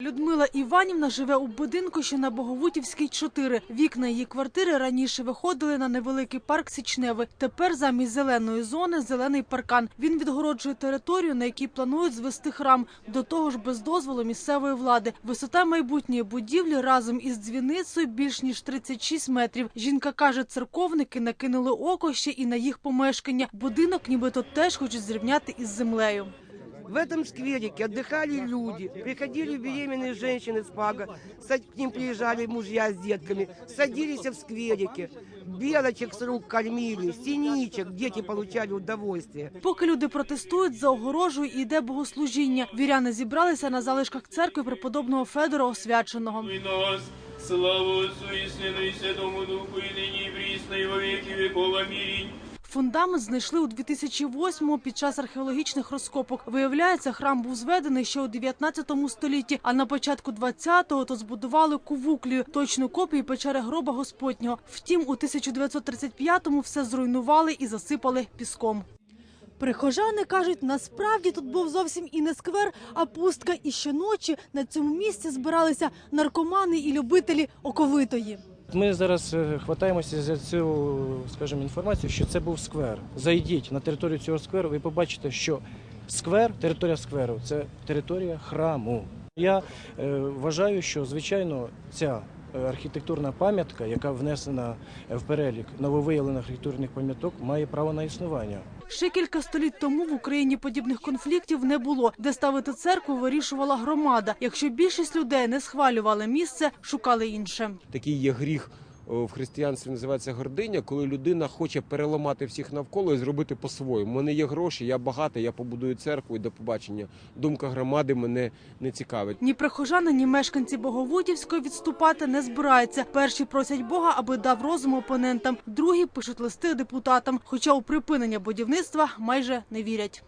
Людмила Іванівна живе у будинку, що на Боговутівській 4. Вікна її квартири раніше виходили на невеликий парк Січневий. Тепер замість зеленої зони зелений паркан. Він відгороджує територію, на якій планують звести храм. До того ж, без дозволу місцевої влади. Висота майбутньої будівлі разом із дзвіницею більш ніж 36 метрів. Жінка каже, церковники накинули око ще і на їх помешкання. Будинок нібито теж хочуть зрівняти із землею. В этом скверике отдыхали люди, приходили беременные женщины с пага, са- к ним приезжали мужья с детками, садились в скверике, белочек с рук кормили, синичек, дети получали удовольствие. Поки люди протестують, за огорожею і йде богослужіння. Віряни зібралися на залишках церкви преподобного Федора Освяченого. и нас, славу Отцу и Сыну и Святому Духу, и ныне и присно, и во веки веков. Аминь. Фундамент знайшли у 2008-му під час археологічних розкопок. Виявляється, храм був зведений ще у 19 столітті, а на початку 20-го то збудували кувуклію, точну копію печери гроба Господнього. Втім, у 1935-му все зруйнували і засипали піском. Прихожани кажуть, насправді тут був зовсім і не сквер, а пустка. І щоночі на цьому місці збиралися наркомани і любителі оковитої. Ми зараз е, хватаємося за цю, скажімо, інформацію, що це був сквер. Зайдіть на територію цього скверу, ви побачите, що сквер, територія скверу це територія храму. Я е, вважаю, що звичайно ця архітектурна пам'ятка, яка внесена в перелік нововиявлених архітектурних пам'яток, має право на існування. Ще кілька століть тому в Україні подібних конфліктів не було. Де ставити церкву, вирішувала громада. Якщо більшість людей не схвалювали місце, шукали інше. такий є гріх в християнстві називається гординя, коли людина хоче переламати всіх навколо і зробити по-своєму. У мене є гроші, я багатий, я побудую церкву і до побачення. Думка громади мене не цікавить. Ні прихожани, ні мешканці Боговутівської відступати не збираються. Перші просять Бога, аби дав розум опонентам. Другі пишуть листи депутатам. Хоча у припинення будівництва майже не вірять.